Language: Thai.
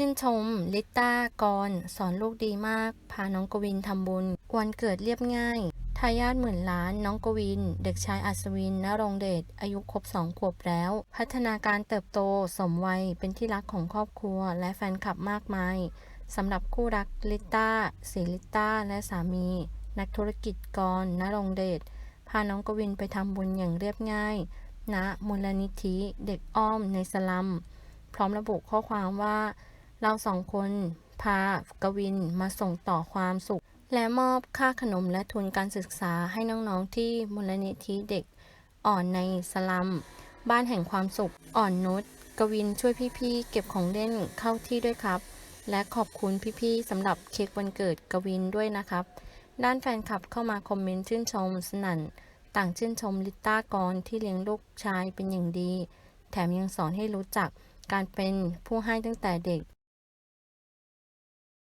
ชื่นชม ลิต้ากร สอนลูกดีมาก พาน้องกวินทำบุญ วันเกิดเรียบง่ายทายาทหมื่นล้านน้องกวิน เด็กชายอัศวินนรงเดชอายุครบสองขวบแล้ว พัฒนาการเติบโตสมวัยเป็นที่รักของครอบครัวและแฟนคลับมากมายสำหรับคู่รักลิต้าสีลิต้า และสามี นักธุรกิจกรนรงเดชพาน้องกวินไปทำบุญอย่างเรียบง่ายณมูลนิธิเด็กอ้อมในสลัม พร้อมระบุข้อความว่า เราสองคนพากวินมาส่งต่อความสุข และมอบค่าขนมและทุนการศึกษาให้น้องๆที่มูลนิธิเด็ก อ่อนในสลัม บ้านแห่งความสุข อ่อนนุชกวินช่วยพี่ๆ เก็บของเล่นเข้าที่ด้วยครับ และขอบคุณพี่ๆสำหรับเค้กวันเกิดกวินด้วยนะครับ ด้านแฟนคลับเข้ามาคอมเมนต์ชื่นชมสนั่น ต่างชื่นชมลิต้ากรที่เลี้ยงลูกชายเป็นอย่างดี แถมยังสอนให้รู้จักการเป็นผู้ให้ตั้งแต่เด็ก